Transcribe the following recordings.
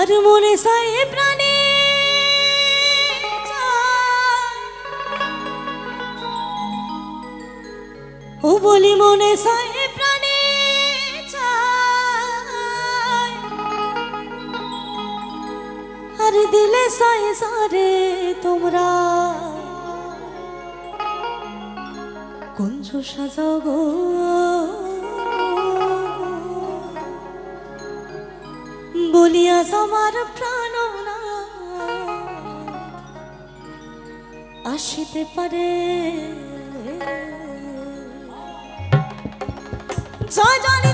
আর মনে সাই প্রাণে ও বলি মনে সাই প্রাণে। আর দিলে সাই সারে তোমরা। কুঞ্জ সাজাও গো। বলিয়া আমার প্রাণ আসিতে পারে। জয় জনি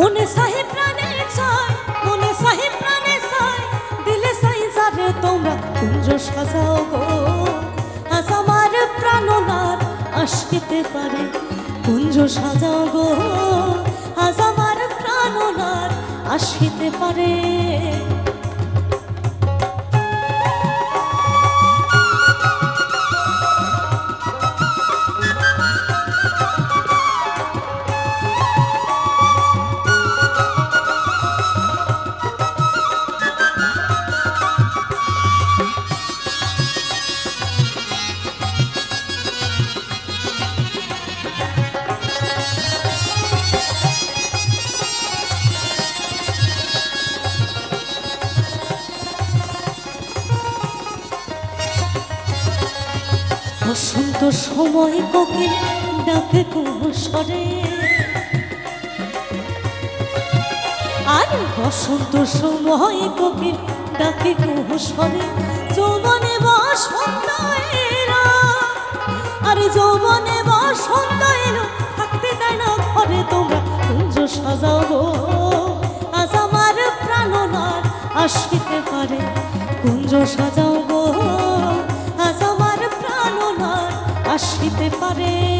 মনে সাহেব প্রাণে চায় মনে সাহেব প্রাণে চায় দিলে সাই যারে তোমরা, কুঞ্জ সাজাও গো। আজ আমার প্রাণনার আসিতে পারে, কুঞ্জ সাজাও গো। আজ আমার প্রাণনার আসিতে পারে। বসন্ত সময় কোকিল ডাকে কুসরে আর বসন্ত সময় কোকিল ডাকে কুসরে যৌবনে বসন্ত এলো আর যৌবনে বসন্ত এলো থাকতে দেয় না ঘরে তোমরা কুঞ্জ সাজাও গো। আজ আমার প্রাণনার আসিতে পারে কুঞ্জ সাজাও আসিতে পারে।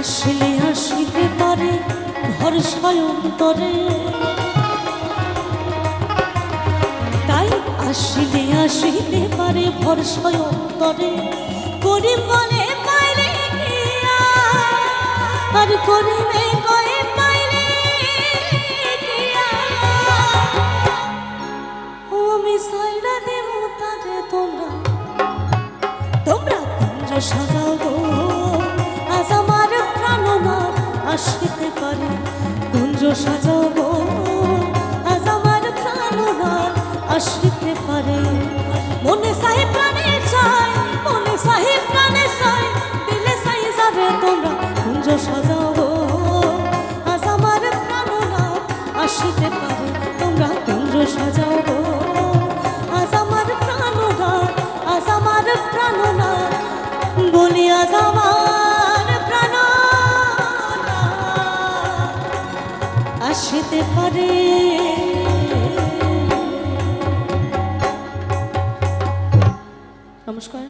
আসলে আসিতে পারে ঘর তাই আসিলে আসিতে পারে ঘর অন্তরে করি মনে আর? করিমে আসিতে পারে। কুঞ্জ সাজাও আসতে পারে। নমস্কার।